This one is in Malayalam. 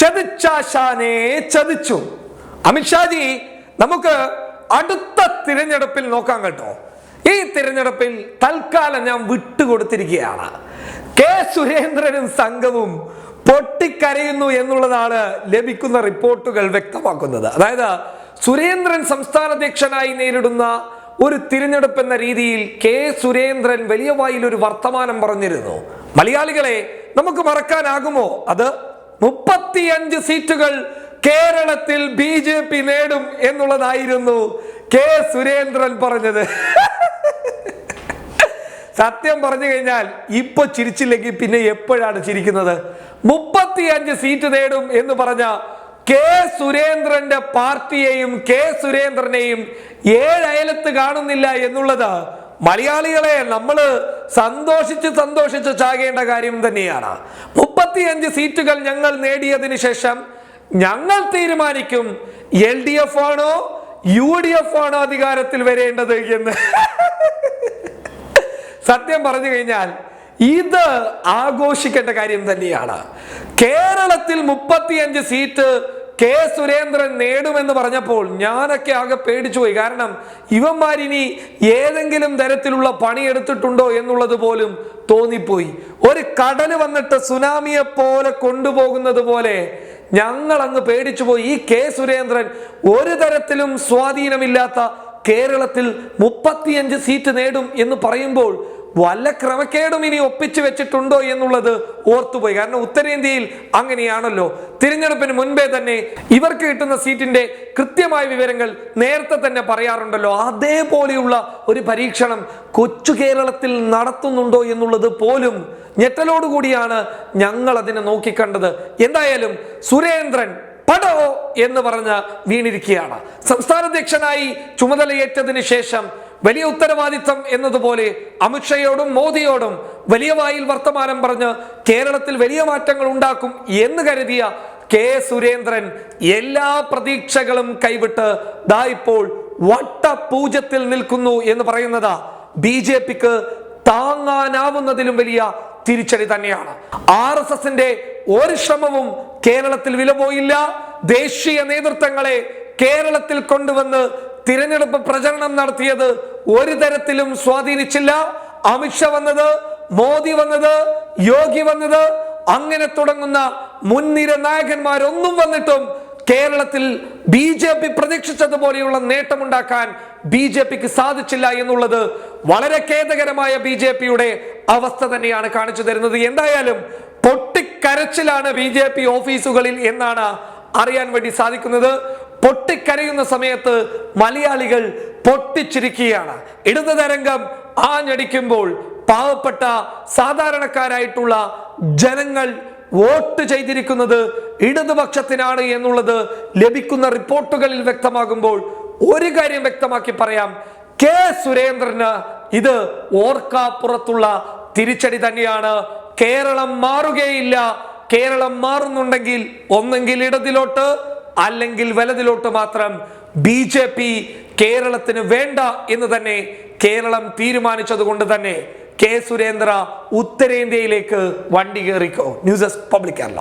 ചതിച്ചാശാനെ ചതിച്ചു. അമിത്ഷാജി നമുക്ക് അടുത്ത തിരഞ്ഞെടുപ്പിൽ നോക്കാം കേട്ടോ. ഈ തിരഞ്ഞെടുപ്പിൽ തൽക്കാലം ഞാൻ വിട്ടുകൊടുത്തിരിക്കുകയാണ്. കെ സുരേന്ദ്രനും സംഘവും പൊട്ടിക്കരയുന്നു എന്നുള്ളതാണ് ലഭിക്കുന്ന റിപ്പോർട്ടുകൾ വ്യക്തമാക്കുന്നത്. അതായത് സുരേന്ദ്രൻ സംസ്ഥാന അധ്യക്ഷനായി നേരിടുന്ന ഒരു തിരഞ്ഞെടുപ്പ് എന്ന രീതിയിൽ കെ സുരേന്ദ്രൻ വലിയ വായിൽ ഒരു വർത്തമാനം പറഞ്ഞിരുന്നു. മലയാളികളെ നമുക്ക് മറക്കാനാകുമോ? അത് മുപ്പത്തിയഞ്ച് സീറ്റുകൾ കേരളത്തിൽ ബി ജെ പി നേടും എന്നുള്ളതായിരുന്നു കെ സുരേന്ദ്രൻ പറഞ്ഞത്. സത്യം പറഞ്ഞു കഴിഞ്ഞാൽ ഇപ്പൊ ചിരിച്ചില്ലെങ്കിൽ പിന്നെ എപ്പോഴാണ് ചിരിക്കുന്നത്? മുപ്പത്തിയഞ്ച് സീറ്റ് നേടും എന്ന് പറഞ്ഞ കെ സുരേന്ദ്രന്റെ പാർട്ടിയെയും കെ സുരേന്ദ്രനെയും ഏഴയലത്ത് കാണുന്നില്ല എന്നുള്ളത് മലയാളികളെ നമ്മൾ സന്തോഷിച്ച് സന്തോഷിച്ച് ചാകേണ്ട കാര്യം തന്നെയാണ്. മുപ്പത്തിയഞ്ച് സീറ്റുകൾ ഞങ്ങൾ നേടിയതിന് ശേഷം ഞങ്ങൾ തീരുമാനിക്കും എൽ ഡി എഫ് ആണോ യു ഡി എഫ് ആണോ അധികാരത്തിൽ വരേണ്ടത് എന്ന്. സത്യം പറഞ്ഞു കഴിഞ്ഞാൽ ഇത് ആഘോഷിക്കേണ്ട കാര്യം തന്നെയാണ്. കേരളത്തിൽ മുപ്പത്തിയഞ്ച് സീറ്റ് കെ സുരേന്ദ്രൻ നേടുമെന്ന് പറഞ്ഞപ്പോൾ ഞാനൊക്കെ ആകെ പേടിച്ചു പോയി കാരണം ഇവന്മാരിനി ഏതെങ്കിലും തരത്തിലുള്ള പണി എടുത്തിട്ടുണ്ടോ എന്നുള്ളത് പോലും തോന്നിപ്പോയി. ഒരു കടൽ വന്നിട്ട് സുനാമിയെ പോലെ കൊണ്ടുപോകുന്നത് പോലെ ഞങ്ങൾ അങ്ങ് പേടിച്ചുപോയി. ഈ കെ സുരേന്ദ്രൻ ഒരു തരത്തിലും സ്വാധീനമില്ലാത്ത കേരളത്തിൽ മുപ്പത്തിയഞ്ച് സീറ്റ് നേടും എന്ന് പറയുമ്പോൾ വല്ല ക്രമക്കേടും ഇനി ഒപ്പിച്ചു വെച്ചിട്ടുണ്ടോ എന്നുള്ളത് ഓർത്തുപോയി. കാരണം ഉത്തരേന്ത്യയിൽ അങ്ങനെയാണല്ലോ. തിരഞ്ഞെടുപ്പിന് മുൻപേ തന്നെ ഇവർക്ക് കിട്ടുന്ന സീറ്റിന്റെ കൃത്യമായ വിവരങ്ങൾ നേരത്തെ തന്നെ പറയാറുണ്ടല്ലോ. അതേപോലെയുള്ള ഒരു പരീക്ഷണം കൊച്ചു കേരളത്തിൽ നടത്തുന്നുണ്ടോ എന്നുള്ളത് പോലും ഞെട്ടലോടുകൂടിയാണ് ഞങ്ങൾ അതിനെ നോക്കിക്കണ്ടത്. എന്തായാലും സുരേന്ദ്രൻ പടോ എന്ന് പറഞ്ഞ് വീണിരിക്കുകയാണ്. സംസ്ഥാന അധ്യക്ഷനായി ചുമതലയേറ്റതിന് ശേഷം വലിയ ഉത്തരവാദിത്തം എന്നതുപോലെ അമിത്ഷയോടും മോദിയോടും വലിയ വായിൽ വർത്തമാനം പറഞ്ഞ് കേരളത്തിൽ വലിയ മാറ്റങ്ങൾ ഉണ്ടാക്കും എന്ന് കരുതിയ കെ സുരേന്ദ്രൻ എല്ലാ പ്രതീക്ഷകളും കൈവിട്ട് ദാ ഇപ്പോൾ വട്ടപൂജത്തിൽ നിൽക്കുന്നു എന്ന് പറയുന്നത് ബി ജെ പിക്ക് താങ്ങാനാവുന്നതിലും വലിയ തിരിച്ചടി തന്നെയാണ്. ആർ എസ് എസിന്റെ ഒരു ശ്രമവും കേരളത്തിൽ വില പോയില്ല. ദേശീയ നേതൃത്വങ്ങളെ കേരളത്തിൽ കൊണ്ടുവന്ന് തിരഞ്ഞെടുപ്പ് പ്രചരണം നടത്തിയത് ഒരു തരത്തിലും സ്വാധീനിച്ചില്ല. അമിത്ഷാ വന്നത് മോദി വന്നത് യോഗി വന്നത് അങ്ങനെ തുടങ്ങുന്ന മുൻനിര നായകന്മാരൊന്നും വന്നിട്ടും കേരളത്തിൽ ബി ജെ പി പ്രതീക്ഷിച്ചതുപോലെയുള്ള നേട്ടമുണ്ടാക്കാൻ ബി ജെ പിക്ക് സാധിച്ചില്ല എന്നുള്ളത് വളരെ ഖേദകരമായ ബി ജെ പിയുടെ അവസ്ഥ തന്നെയാണ് കാണിച്ചു തരുന്നത്. എന്തായാലും പൊട്ടിക്കരച്ചിലാണ് ബി ജെ പി ഓഫീസുകളിൽ എന്നാണ് അറിയാൻ വേണ്ടി സാധിക്കുന്നത്. പൊട്ടിക്കരയുന്ന സമയത്ത് മലയാളികൾ പൊട്ടിച്ചിരിക്കുകയാണ്. ഇടത് തരംഗം ആഞ്ഞടിക്കുമ്പോൾ പാവപ്പെട്ട സാധാരണക്കാരായിട്ടുള്ള ജനങ്ങൾ വോട്ട് ചെയ്തിരിക്കുന്നത് ഇടതുപക്ഷത്തിനാണ് എന്നുള്ളത് ലഭിക്കുന്ന റിപ്പോർട്ടുകളിൽ വ്യക്തമാകുമ്പോൾ ഒരു കാര്യം വ്യക്തമാക്കി പറയാം. കെ സുരേന്ദ്രന് ഇത് ഓർക്കാപ്പുറത്തുള്ള തിരിച്ചടി തന്നെയാണ്. കേരളം മാറുകയില്ല. കേരളം മാറുന്നുണ്ടെങ്കിൽ ഒന്നെങ്കിൽ ഇടതിലോട്ട് അല്ലെങ്കിൽ വലതിലോട്ട് മാത്രം ബി ജെ പി കേരളത്തിന് വേണ്ട എന്ന് തന്നെ കേരളം തീരുമാനിച്ചത് കൊണ്ട് തന്നെ കെ സുരേന്ദ്ര ഉത്തരേന്ത്യയിലേക്ക് വണ്ടി കയറിക്കോ. News public Kerala.